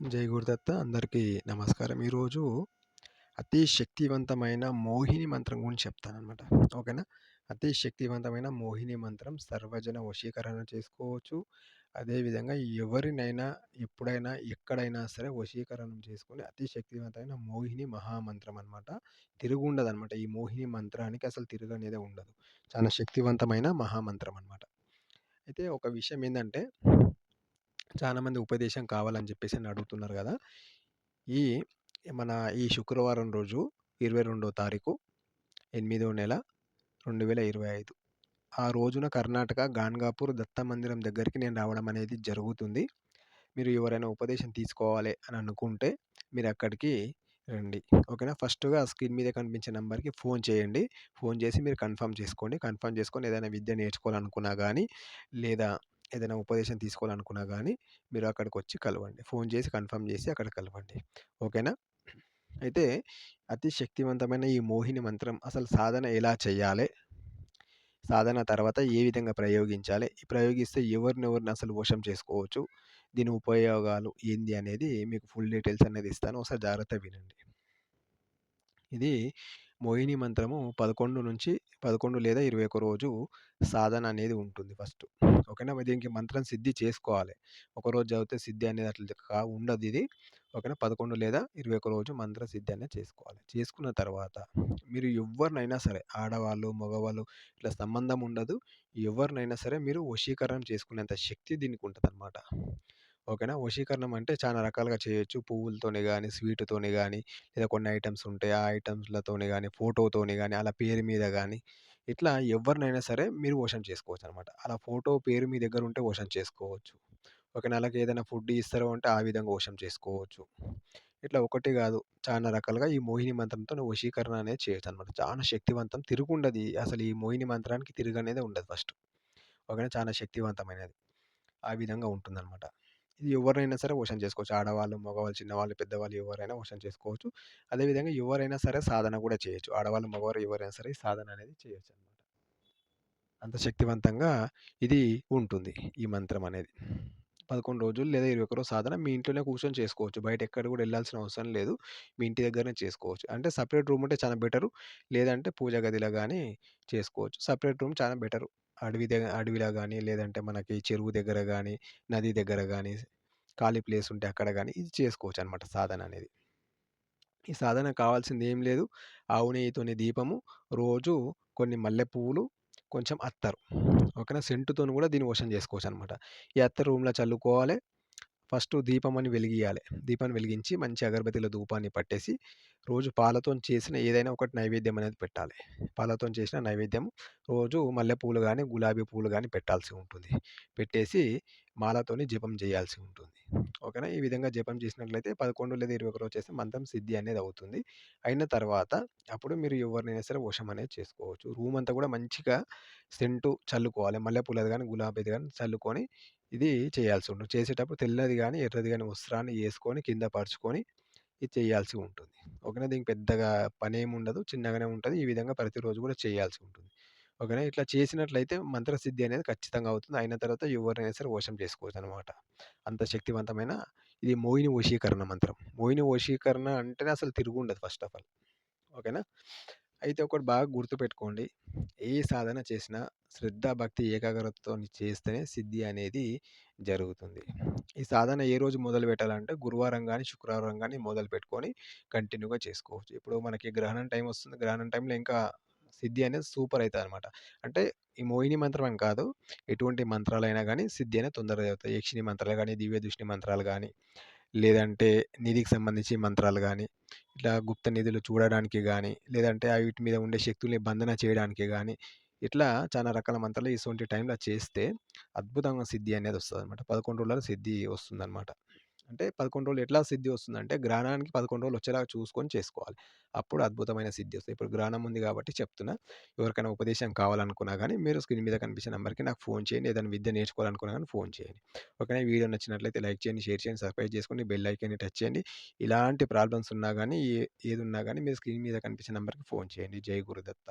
జై గురుదత్త అందరికీ నమస్కారం. ఈరోజు అతి శక్తివంతమైన మోహిని మంత్రం గురించి చెప్తానమాట ఓకేనా? అతి శక్తివంతమైన మోహిని మంత్రం సర్వజన వశీకరణ చేసుకోవచ్చు. అదేవిధంగా ఎవరినైనా ఎప్పుడైనా ఎక్కడైనా సరే వశీకరణం చేసుకుని అతి శక్తివంతమైన మోహిని మహామంత్రం అనమాట తిరుగుండదు అనమాట ఈ మోహిని మంత్రానికి అసలు తిరుగు అనేది ఉండదు. చాలా శక్తివంతమైన మహామంత్రం అనమాట అయితే ఒక విషయం ఏంటంటే చాలామంది ఉపదేశం కావాలని చెప్పేసి అని అడుగుతున్నారు కదా! ఈ మన ఈ శుక్రవారం రోజు ఇరవై రెండో తారీఖు ఎనిమిదో నెల రెండు వేల ఇరవై ఐదు. ఆ రోజున కర్ణాటక గాన్గాపూర్ దత్త మందిరం దగ్గరికి నేను రావడం అనేది జరుగుతుంది. మీరు ఎవరైనా ఉపదేశం తీసుకోవాలి అని అనుకుంటే మీరు అక్కడికి రండి. ఓకేనా? ఫస్ట్గా స్క్రీన్ మీద కనిపించే నెంబర్కి ఫోన్ చేయండి. ఫోన్ చేసి మీరు కన్ఫర్మ్ చేసుకోండి. కన్ఫర్మ్ చేసుకొని ఏదైనా విద్య నేర్చుకోవాలనుకున్నా కానీ లేదా ఏదైనా ఉపదేశం తీసుకోవాలనుకున్నా కానీ మీరు అక్కడికి వచ్చి కలవండి. ఫోన్ చేసి కన్ఫర్మ్ చేసి అక్కడ కలవండి. ఓకేనా? అయితే అతి శక్తివంతమైన ఈ మోహిని మంత్రం అసలు సాధన ఎలా చేయాలి? సాధన తర్వాత ఏ విధంగా ప్రయోగించాలి? ప్రయోగిస్తే ఎవరినెవరిని అసలు వశం చేసుకోవచ్చు? దీని ఉపయోగాలు ఏంది అనేది మీకు ఫుల్ డీటెయిల్స్ అనేది ఇస్తాను. ఒకసారి జాగ్రత్త వినండి. ఇది మోహిని మంత్రము పదకొండు నుంచి పదకొండు లేదా ఇరవై ఒక రోజు సాధన అనేది ఉంటుంది ఫస్ట్. ఓకేనా? దీనికి మంత్రం సిద్ధి చేసుకోవాలి. ఒకరోజు చదివితే సిద్ధి అనేది అట్లా కా ఉండదు ఇది. ఓకేనా? పదకొండు లేదా ఇరవై ఒక రోజు మంత్ర సిద్ధి అనేది చేసుకోవాలి. చేసుకున్న తర్వాత మీరు ఎవరినైనా సరే ఆడవాళ్ళు మగవాళ్ళు ఇట్లా సంబంధం ఉండదు. ఎవరినైనా సరే మీరు వశీకరణం చేసుకునేంత శక్తి దీనికి ఉంటుంది అన్నమాట ఓకేనా? వశీకరణం అంటే చాలా రకాలుగా చేయొచ్చు. పువ్వులతోనే కానీ స్వీట్తోనే కానీ లేదా కొన్ని ఐటమ్స్ ఉంటాయి. ఆ ఐటమ్స్లతోనే కానీ ఫోటోతోనే కానీ అలా పేరు మీద కానీ ఇట్లా ఎవరినైనా సరే మీరు వశం చేసుకోవచ్చు అనమాట అలా ఫోటో పేరు మీ దగ్గర ఉంటే వశం చేసుకోవచ్చు. ఓకేనా? అలాగే ఏదైనా ఫుడ్ ఇస్తారో అంటే ఆ విధంగా వశం చేసుకోవచ్చు. ఇట్లా ఒకటి కాదు. చాలా రకాలుగా ఈ మోహిని మంత్రంతో వశీకరణ అనేది చేయొచ్చు అనమాట చాలా శక్తివంతం. తిరుగుండదు. అసలు ఈ మోహిని మంత్రానికి తిరుగు అనేది ఉండదు ఫస్ట్. ఓకేనా? చాలా శక్తివంతమైనది. ఆ విధంగా ఉంటుందన్నమాట ఇది ఎవరైనా సరే ఓషన్ చేసుకోవచ్చు. ఆడవాళ్ళు మగవాళ్ళు చిన్నవాళ్ళు పెద్దవాళ్ళు ఎవరైనా ఓషన్ చేసుకోవచ్చు. అదేవిధంగా ఎవరైనా సరే సాధన కూడా చేయొచ్చు. ఆడవాళ్ళు మగవారు ఎవరైనా సరే సాధన అనేది చేయొచ్చు అనమాట అంత శక్తివంతంగా ఇది ఉంటుంది ఈ మంత్రం అనేది. పదకొండు రోజులు లేదా ఇరవై ఒక రోజు సాధన మీ ఇంట్లోనే కూర్చొని చేసుకోవచ్చు. బయట ఎక్కడ కూడా వెళ్ళాల్సిన అవసరం లేదు. మీ ఇంటి దగ్గరనే చేసుకోవచ్చు. అంటే సపరేట్ రూమ్ ఉంటే చాలా బెటరు. లేదంటే పూజ గదిలో కానీ చేసుకోవచ్చు. సపరేట్ రూమ్ చాలా బెటరు. అడవి దగ్గర అడవిలో కానీ లేదంటే మనకి చెరువు దగ్గర కానీ నది దగ్గర కానీ ఖాళీ ప్లేస్ ఉంటే అక్కడ కానీ ఇది చేసుకోవచ్చు అనమాట సాధన అనేది. ఈ సాధన కావాల్సింది ఏం లేదు. ఆవు నెయ్యితోని దీపము రోజు కొన్ని మల్లె పువ్వులు కొంచెం అత్తరు. ఓకేనా? సెంటుతో కూడా దీన్ని వశం చేసుకోవచ్చు అనమాట ఈ అత్తరు రూమ్లో చల్లుకోవాలి. ఫస్ట్ దీపం అని వెలిగియాలి దీపాన్ని వెలిగించి మంచి అగరబత్తిల ధూపాన్ని పట్టేసి రోజు పాలతో చేసిన ఏదైనా ఒకటి నైవేద్యం అనేది పెట్టాలి. పాలతో చేసిన నైవేద్యం రోజు మల్లె పూలు కానీ గులాబీ పూలు కానీ పెట్టాల్సి ఉంటుంది. పెట్టేసి మాలతోని జపం చేయాల్సి ఉంటుంది. ఓకేనా? ఈ విధంగా జపం చేసినట్లయితే పదకొండు లేదా ఇరవై ఒక రోజు చేస్తే మంత్రం సిద్ధి అనేది అవుతుంది. అయిన తర్వాత అప్పుడు మీరు ఎవరినైనా సరే వశం అనేది చేసుకోవచ్చు. రూమ్ అంతా కూడా మంచిగా సెంటు చల్లుకోవాలి. మల్లెపూలది కానీ గులాబీది కానీ చల్లుకొని ఇది చేయాల్సి ఉంటుంది చేసేటప్పుడు తెల్లది కానీ ఎర్రది కానీ వస్త్రాన్ని వేసుకొని కింద పరుచుకొని ఇది చేయాల్సి ఉంటుంది. ఓకేనా? దీనికి పెద్దగా పని ఏమి ఉండదు. చిన్నగానే ఉంటుంది. ఈ విధంగా ప్రతిరోజు కూడా చేయాల్సి ఉంటుంది. ఓకేనా? ఇట్లా చేసినట్లయితే మంత్రసిద్ధి అనేది ఖచ్చితంగా అవుతుంది. అయిన తర్వాత ఎవరైనా సరే వశం చేసుకోవచ్చు అనమాట అంత శక్తివంతమైన ఇది మోహిని వశీకరణ మంత్రం. మోహిని వశీకరణ అంటేనే అసలు తిరుగుండదు ఫస్ట్ ఆఫ్ ఆల్. ఓకేనా? అయితే ఒకటి బాగా గుర్తుపెట్టుకోండి. ఏ సాధన చేసినా శ్రద్ధ భక్తి ఏకాగ్రతతో చేస్తేనే సిద్ధి అనేది జరుగుతుంది. ఈ సాధన ఏ రోజు మొదలు పెట్టాలంటే గురువారం కానీ శుక్రవారం కానీ మొదలు పెట్టుకొని కంటిన్యూగా చేసుకోవచ్చు. ఇప్పుడు మనకి గ్రహణం టైం వస్తుంది. గ్రహణం టైంలో ఇంకా సిద్ధి అనేది సూపర్ అవుతుంది అనమాట అంటే ఈ మోహిని మంత్రం అని కాదు. ఎటువంటి మంత్రాలైనా కానీ సిద్ధి అనేది తొందరగా అవుతాయి యక్షిణి మంత్రాలు కానీ దివ్య దృష్టి మంత్రాలు కానీ లేదంటే నిధికి సంబంధించి మంత్రాలు కానీ ఇట్లా గుప్త నిధులు చూడడానికి కానీ లేదంటే వీటి మీద ఉండే శక్తుల్ని బంధన చేయడానికి కానీ ఇట్లా చాలా రకాల మంత్రాలు ఇటువంటి టైంలో చేస్తే అద్భుతంగా సిద్ధి అనేది వస్తుంది అనమాట పదకొండు రోజుల సిద్ధి వస్తుంది అనమాట అంటే పదకొండు రోజులు ఎట్లా సిద్ధి వస్తుందంటే గ్రహణానికి పదకొండు రోజులు వచ్చేలాగా చూసుకొని చేసుకోవాలి. అప్పుడు అద్భుతమైన సిద్ధి వస్తుంది. ఇప్పుడు గ్రహణం ఉంది కాబట్టి చెప్తున్నా. ఎవరికైనా ఉపదేశం కావాలనుకున్నా కానీ మీరు స్క్రీన్ మీద కనిపించే నెంబర్కి నాకు ఫోన్ చేయండి. ఏదైనా విద్య నేర్చుకోవాలనుకున్నా కానీ ఫోన్ చేయండి. ఓకేనా వీడియో నచ్చినట్లయితే లైక్ చేయండి షేర్ చేయండి సబ్స్క్రైబ్ చేసుకొని బెల్ ఐకాన్ని టచ్ చేయండి. ఇలాంటి ప్రాబ్లమ్స్ ఉన్నా కానీ ఏ ఏది ఉన్నా కానీ మీరు స్క్రీన్ మీద కనిపించే నెంబర్కి ఫోన్ చేయండి. జై గురుదత్త.